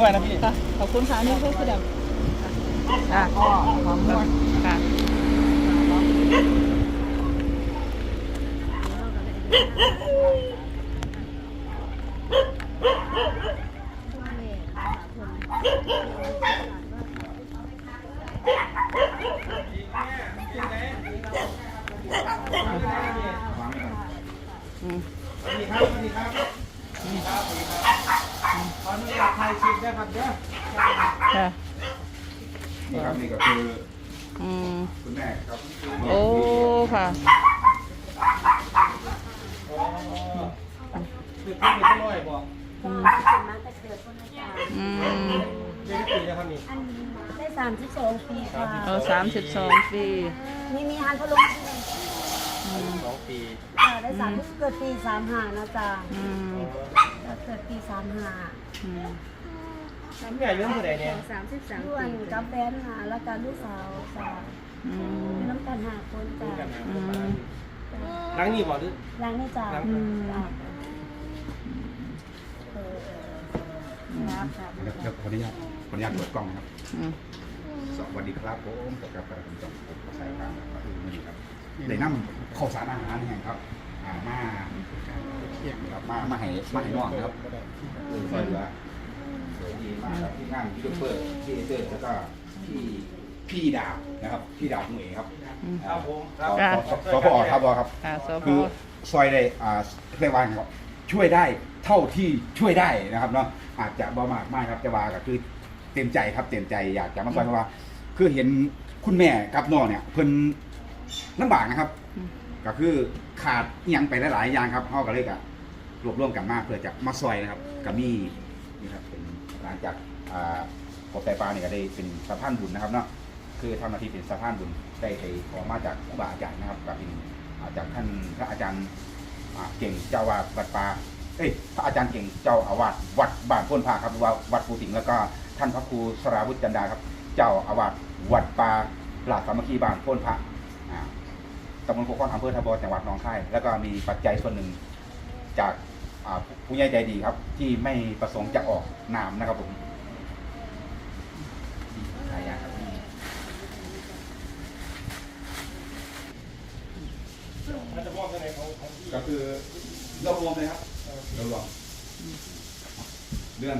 ด้วยนะพี่ ค่ะขอบคุณค่ะนี่คือคือดำค่ะก็หอมม่วนค่ะอืม สวัสดีครับสวัสดีครับสวัสดีครับสวัสดีครับ ขออนุญาตถ่ายคลิปด้วยครับเด้อค่ะนี่ครับนี่ก็คืออืมคุณแม่ครับโอ้ค่ะคือพี่เป็นผู้น้อยบอกอืมมาแต่เกิดคนอาจารย์อืมเรียนกี่ปีแล้วครับนี่อันได้สามสิบสองปีค่ะเอาสามสิบสองปีมีมีฮันพลุงสองปี ค่ะได้สามเกิดปีสามห้านะจ๊ะอืมเกิดปีสามห้าอืมน้ำใหญ่เรื่องเท่าไหร่เนี่ยสามสิบสามปีกับแฟนหาแล้วก็ลูกสาวสาวอืมน้ำกันหาคนจ้ะอืมหลังนี่บอกหรือร้านนี้จ้ะอืมจ้ะเออครับครับเดี๋ยวเดี๋ยวขออนุญาตขออนุญาตเปิดกล้องนะครับ อืมสวัสดีครับผมกับกับคุณจอมผมก็ใส่ครับก็คือมื่อนี้ครับได้นำข้าวสารอาหารแห่งครับ อ่ามาเที่ยงครับมามาให้มาให้น้องนะครับเออช่วยเหลือสวยดีมากครับที่งานยูทูบเบอร์ที่เตอร์แล้วก็พี่พี่ดาวนะครับพี่ดาวหน่วยครับครับผมคสรับสพอครับบอครับ ค่ะสพคือซอยได้อ่าเรียกว่าไงครับช่วยได้เท่าที่ช่วยได้นะครับเนาะอาจจะบ่มากมากครับแต่ว่าก็คือเต็มใจครับเต็มใจอยากจะมาซอยเพราะว่า คือเห็นคุณแม่กับน้องเนี่ยเพิ่นลำบากนะครับอืม ก็คือขาดอหยังไปหลายๆอย่างครับเฮาก็เลยก็รวบรวมกันมาเพื่อจะมาซอยนะครับก็มีนี่ครับเป็นหลังจากอ่าพบไตปลาเนี่ยก็ได้เป็นสะพานบุญนะครับเนาะคือทำหน้าที่เป็นสะพานบุญได้ไปขอมาจากครูบาอาจารย์นะครับก็เป็นอ่าจากท่านพระอาจารย์อ่าเก่งเจ้าวาดวัดป่าเอ้ยพระอาจารย์เก่งเจ้าอาวาสวัดบ้านพ้นพาครับหรือว่าวัดปูสิงห์แล้วก็ท่านพระครูสราวุฒิจันดาครับ เจ้าอาวาสวัดป่าหลาสามัคคีบ้านพ้นพระอ่าำบลโคกอนอำเภอทบอจังหวัดหนองคาย แล้วก็มีปัจจัยส่วนหนึ่งจากผู้ใหญ่ใจดีครับ ที่ไม่ประสงค์จะออกนามนะครับผมขายยาครับก็คือเรารวมเลยครับเรารวมเรื่อง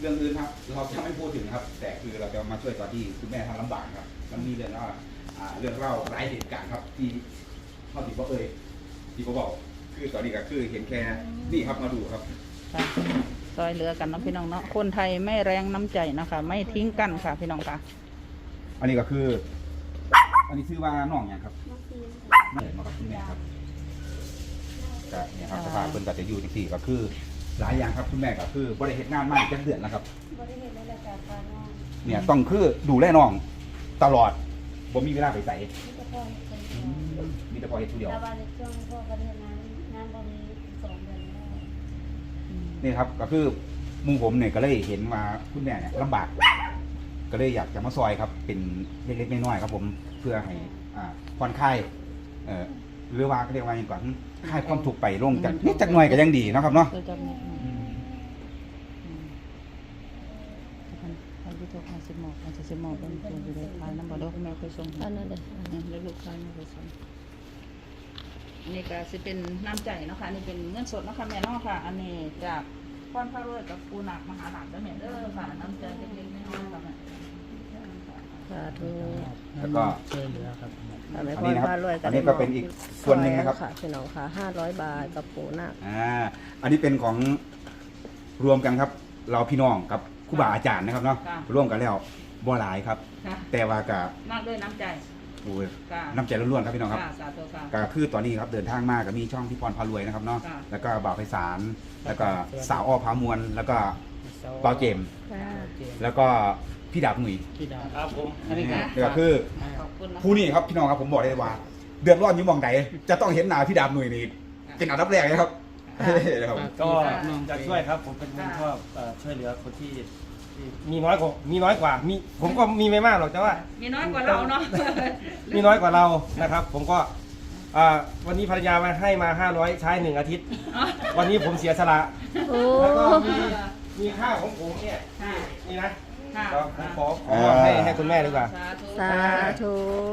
เรื่องอื่นครับ เราจะไม่พูดถึงครับ แต่คือเราจะมาช่วยตอนที่คุณแม่ทำลำบากครับมันมีเรื่องว่า เรื่องเล่าหลายเหตุการณ์ครับ ที่เท่าที่พ่อเอ่ยที่เขาบอกคือตอนนี้ก็คือเห็นแค่นี่ครับมาดูครับค่ะซอยเหลือกันเนาะพี่น้องเนาะคนไทยไม่แรงน้ำใจนะคะ ไม่ทิ้งกันค่ะพี่น้องค่ะ อันนี้ก็คือ อันนี้ชื่อว่าน้องอย่างครับน้องเอ๋มากับคุณแม่ครับก็เนี่ยครับสภาพเพิ่นก็จะอยู่ที่สี่ก็คือ หลายอย่างครับคุณแม่ก็คือบริเหตุงานมากจังเดือนแล้วครับบริเวณได้แล้วจากการนอนเนี่ยต้องคือดูแลน้องตลอด บ่มีเวลาไปใส่นี่ก็พอคนเดียวมีแต่พอเฮ็ดผู้เดียวแต่ว่าในช่วงพวกประเทศนั้นงานบ่มีสองเดือนแล้วนี่ครับ ก็คือหมุงผมเนี่ยก็เลยเห็นว่าคุณแม่เนี่ยลำบาก ก็เลยอยากจะมาซอยครับ เป็นเล็กๆน้อยๆครับ ผมเพื่อให้อ่าผ่อนคลายเอ่อหรือว่าเขาเรียกว่าอย่างก่อนคลายความทุกข์ไปลงจากนิดจากหน่อยก็ยังดีเนาะครับเนาะคือจะมีอืมอืม อันที่โทรหาสิบหมอกอาจจะสิบหมอกเป็นตัวอยู่ในท้ายน้ำบอดอกแม่เคยส่งอันนั้นเลยแล้วลูกชายแม่เคยส่งอันนี้ก็สิเป็นน้ำใจเนาะคะอันนี่เป็นเงินสดเนาะคะแม่เนาะค่ะ อันนี้จากพรพระรวยกับปูหนักมหาหลักเด้อแม่เด้อค่ะน้ำใจเล็กๆน้อยๆค่ะแม่สาธุแล้วก็ช่วยเหลือครับอันนี้อันนี้นะครับรวยอันนี้ก็เป็นอีกส่วนหนึ่งนะครับค่ะพี่น้องค่ะห้าร้อยบาทกับปูนาคอ่าอันนี้เป็นของรวมกันครับ เราพี่น้องกับ ครูบาอาจารย์นะครับเนาะค่ะ ร่วมกันแล้วบ่หลายครับ ค่ะแต่ว่าก็มากด้วยน้ำใจโอ้ยค่ะน้ำใจล้วนๆครับพี่น้องครับ ค่ะสาธุค่ะ ก็คือตอนนี้ครับเดินทางมาก็มีช่องพี่พรพารวยนะครับเนาะค่ะแล้วก็บ่าวไพศาลแล้วก็สาวอ้อพามวลแล้วก็เปาเจมส์ค่ะ แล้วก็พี่ดาบหนุ่ยพี่ดาวครับผม อันนี้ค่ะก็คือขอบคุณนะผู้นี้ครับพี่น้องครับผมบอกได้เลยว่า เดือดร้อนอยู่หมองใดจะต้องเห็นหน้าพี่ดาบหนุ่ยนี่เป็นอันดับแรกเลยครับนะ ครับ ก็จะช่วยครับ ผมเป็นคนชอบเอ่อช่วยเหลือคนที่ที่มีน้อยกว่ามีน้อยกว่ามีผมก็มีไม่มากหรอกแต่ว่า มีน้อยกว่าเราเนาะ มีน้อยกว่าเรานะครับ ผมก็อ่าวันนี้ภรรยามาให้มา 500 ใช้หนึ่งอาทิตย์ วันนี้ผมเสียสละโอ้แล้วก็มีมีค่าของผมเนี่ยค่ะนี่นะค่ะก็ผมขอขอมอบให้ให้คุณแม่ดีกว่า สาธุสาธุ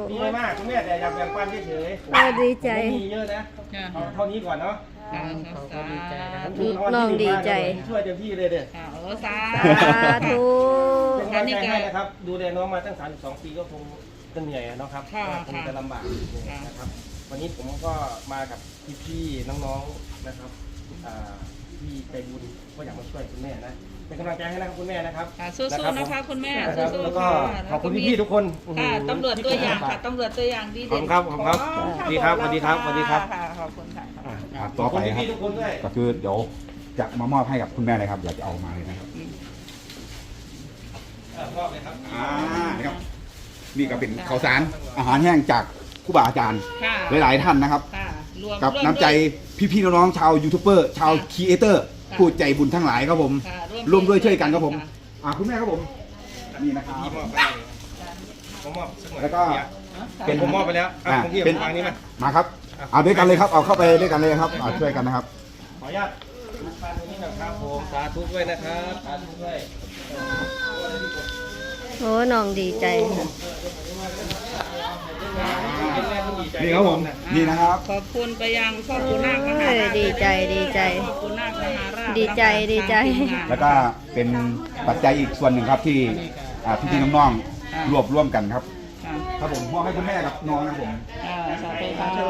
มีไม่มากคุณแม่แต่อยากแบ่งปันเฉยๆโอ้ดีใจ ผมไม่มีเยอะนะค่ะเอาเท่านี้ก่อนเนาะ ค่ะสาธุผมถูกรางวัลน้องที่หดีมากใจเลยช่วยเต็มที่เลยเด้อค่ะโอ้สาสาธุ เป็นกำลังใจให้นะครับ ดูแลน้องมาตั้ง 32 ปีก็คงจะเหนื่อยอะเนาะครับค่ะก็คงค่ะจะลำบากนิดนึงค่ะนะครับ วันนี้ผมก็มากับพี่ๆน้องๆนะครับอ่าที่ใจบุญก็อยากมาช่วยคุณแม่นะเป็นกำลังใจให้นะครับคุณแม่นะครับค่ะสู้ๆนะคะคุณแม่นะครับสู้แล้วๆก็ค่ะขอบคุณพี่ๆทุกคนค่ะตำรวจตัวอย่างค่ะตำรวจตัวอย่างดีขอบเด่คุนณครับขอบคุณครับของสวัสดีครับสวัสดีครับสวัสดีครับ ค่ะขอบคุณค่ะ อะขต่ออบไปคุณครับพี่ๆทุกคนด้วย ก็คือเดี๋ยวจะมามอบให้กับคุณแม่เลยครับอยากจะเอามาเลยนะครับเออมอบเลยครับอ่านะครับ นี่ก็เป็นข้าวสารอาหารแห้งจากครูบาอาจารย์ ค่ะหลาย ๆ ท่านนะครับ ค่ะรวมกับร่วมน้ำใจด้วย พี่ๆน้องๆชาวยูทูบเบอร์ชาวค่ะครีเอเตอร์ค่ะผู้ใจบุญทั้งหลายครับผม ค่ะร่วมด้วยช่วยกันครับผมะอ่าคุณแม่ครับผมนี่นะครับ พี่มอบไปเลยผมมอบสักหน่อยแล้วก็ เป็น ผมมอบไปแล้วอะอ่าของพี่เป็นวางนี้มามาครับ เอาด้วยกันเลยครับ เอาเข้าไปด้วยกันเลยครับอ่าช่วยกันนะครับ ขออนุญาตปานตรงนี้นะครับผมสาธุด้วยนะครับสาธุด้วยโอ้น้องดีใจค่ะเป็นแม่ผู้ดีใจ นี่ครับผม นี่นะครับ ขอบคุณไปยังพ่อปู่นาคมหาเอ้ยราชดีใจดีใจพ่อปู่นาคมหาราชดีใจดีใจ แล้วก็เป็นปัจจัยอีกส่วนหนึ่งครับที่อ่าพี่ๆน้องๆรวบร่วมกันครับ ค่ะครับผมมอบให้คุณแม่กับน้องนะครับผม อ่าสาธุสาค่ะธุ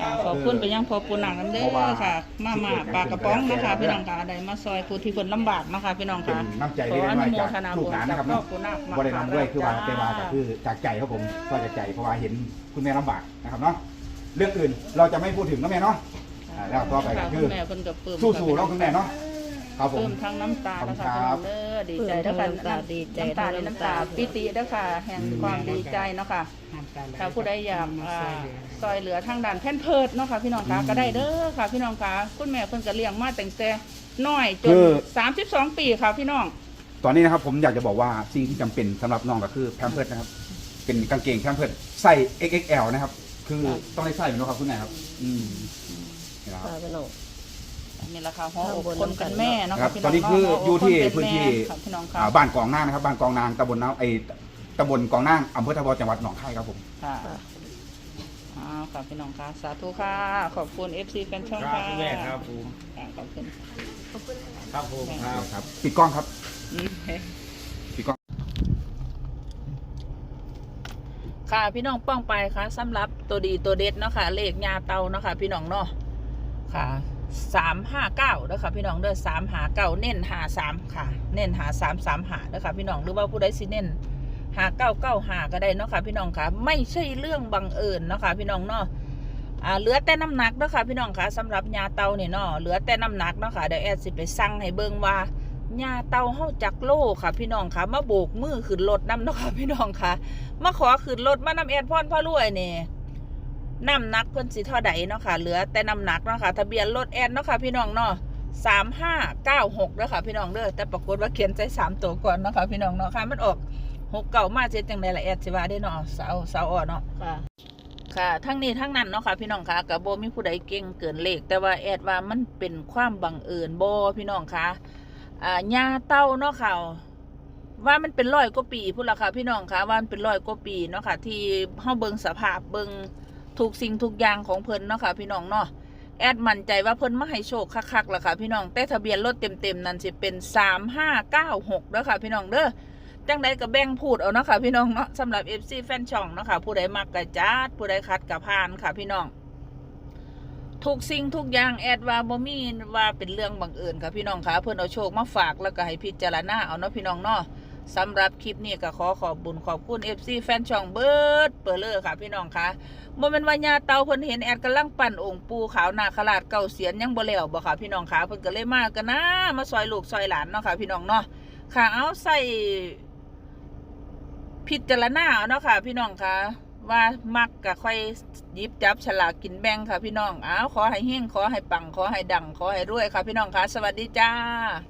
ค่ะขอบคุณไปยังพ่อปู่นาคกันเด้อค่ะ มามาปลากระป๋องนะคะพี่น้องค่ะได้มาซอยผู้ที่เพิ่นลำบากนะคะพี่น้องเป็นค่ะน้ำใจขอเล็กอน้นุอยโมจากทนาลูบุกญหลานจานะกครับพ่อเนาะปู่นาคมาบ่ได้นำด้วยคือว่าแต่ว่าก็คือจากใจครับผมก็จากใจเพราะว่าเห็นคุณแม่ลำบากนะครับเนาะเรื่องอื่นเราจะไม่พูดถึงนะแม่เนาะอ่าแล้วต่อไปก็ค่ะคืคุอณแม่เพิ่นกับปลื้มสู้ๆเนาะคุณแม่เนาะ ครับผปลื้มมทั้งน้ำตาแล้วขอบค่ะคุณครับพี่น้องเด้อดีใจแล้วค่ะปลื้มทั้งน้ำตาดีใจน้ำตาทั้ในงน้ำน้ำตาตา ปิติแล้วค่ะ แห่งความดีใจเนาะค่ะ ถ้าผู้ใดอยากอ่าซอยเหลือทางด้านแผ่นเพิดเนาะค่ะพี่น้องคะก็ได้เด้อค่ะ พี่น้องคะคุณแม่เพิ่นก็เลี้ยงมาตั้งแต่น้อยจนคือ 32 ปีค่ะพี่น้อง ตอนนี้นะครับผมอยากจะบอกว่าสิ่งที่จำเป็นสำหรับน้องก็คือแพมเพิร์ดนะครับ เป็นกางเกงแพมเพิร์ดไส้ XXL นะครับ คือต้องได้ไส้เหมือนกันครับคุณแม่ครับ อืมนี่นะครับพาไปน้อง นี่แหละค่ะหัวอกข้างบนคนเป็นแม่เนาะครัค่ะบพี่ตน้ออนงนี้คือเาะอยู่ที่หัวอกคพื้นที่แม่ค่ะพี่น้องค่ะอ่าบ้านกองนางนะครับบ้านกองนางตำบลน้ำไอตำบลกองนางอำเภอทบจังหวัดหนองคายครับผมค่ะ อ้าวค่ะพี่น้องค่ะสาธุค่ะขอบคุณ FC แฟนช่องครับค่ะคุณแม่ครับผมค่ะขอบคุณครับผมครับครับปิดกล้องครับ อืม ปิดกล้อง ค่ะพี่น้องป้องไปค่ะสำหรับตัวดีตัวเด็ดเนาะค่ะเลขยาเตาเนาะค่ะพี่น้องเนาะค่ะ สามห้าเก้าเด้อค่ะพี่น้องเด้อสามหาเก้าเน้นหาสามค่ะ เน้นหาสามสามหาเด้อค่ะพี่น้องหรือว่าผู้ใดสิเน้นหาเก้าเก้าหาก็ได้เนาะค่ะพี่น้องค่ะ ไม่ใช่เรื่องบังเอิญเนาะค่ะพี่น้องเนาะอ่าเหลือแต่น้ำหนักเนาะค่ะพี่น้องค่ะสำหรับยาเตาเนี่ยเนาะเหลือแต่น้ำหนักเนาะค่ะเดี๋ยวแอดสิไปสั่งให้เบิ่งว่ายาเตาเฮาจักโลค่ะ พี่น้องค่ะ มาโบกมือขึ้นรถน้ำเนาะค่ะพี่น้องค่ะ มาขอขึ้นรถมานำแอดพรพ่อรวยเนี่ย น้ำหนักเพิ่นสิเท่าใดเนาะค่ะ เหลือแต่น้ำหนักเนาะค่ะ ทะเบียนรถแอดเนาะค่ะ พี่น้องเนาะสามห้าเก้าหกเด้อค่ะพี่น้องเด้อ แต่ปรากฏว่าเขียนใจสามตัวก่อนเนาะค่ะ พี่น้องเนาะค่ะ มันออกหกเก่ามาเจ็ดจังไดละแอดสิว่าได้เนาะเสาเสาอ่อนเนาะค่ะค่ะทั้งนี้ทั้งนั้นเนาะค่ะพี่น้องค่ะกับโบมีผู้ใดเก่งเกินเลขแต่ว่าแอดว่ามันเป็นความบังเอิญโบพี่น้องค่ะอ่าญาเต้าเนาะค่ะว่ามันเป็นร้อยกว่าปีพูดละค่ะพี่น้องค่ะว่ามันเป็นร้อยกว่าปีเนาะค่ะที่เฮาเบิงสภาพเบิง ทุกสิ่งทุกอย่างของเพิ่นเนาะค่ะพี่น้องเนาะแอดมั่นใจว่าเพิ่นมาให้โชคคักๆล่ะค่ะพี่น้องแต่ทะเบียนรถเต็มๆนั่นสิเป็นสามห้าเก้าหกเด้อค่ะพี่น้องเด้อจังใดก็แบ่งพูดเอาเนาะค่ะพี่น้องเนาะสำหรับ FC แฟนช่องเนาะค่ะผู้ใดมักกะจัดผู้ใดคัดกะพานค่ะพี่น้องทุกสิ่งทุกอย่างแอดว่าบ่มีว่าเป็นเรื่องบังเอิญค่ะพี่น้องค่ะเพิ่นเอาโชคมาฝากแล้วก็ให้พิจารณาเอาเนาะพี่น้องเนาะ สำหรับคลิปนี้ก็ขอขอบบุญขอบคุณ FC แฟนช่องเบิร์ดเปอร์เลอร์ค่ะพี่น้องค่ะบ่แม่นว่าญาเตาเพิ่นเห็นแอดกำลังปั่นองค์ปูขาวนาคราชเก่าเสียนยังบ่แล้วบ่ค่ะพี่น้องค่ะเพิ่นก็เลยมากันนะมาซอยลูกซอยหลานเนาะค่ะพี่น้องเนาะค่ะเอาใส่พิจารณาเอาเนาะค่ะ พี่น้องค่ะว่ามักก็ค่อยยิบจับฉลากกินแบ่งค่ะพี่น้องอ้าวขอให้เฮงขอให้ปังขอให้ดังขอให้รวยค่ะพี่น้องค่ะ สวัสดีจ้า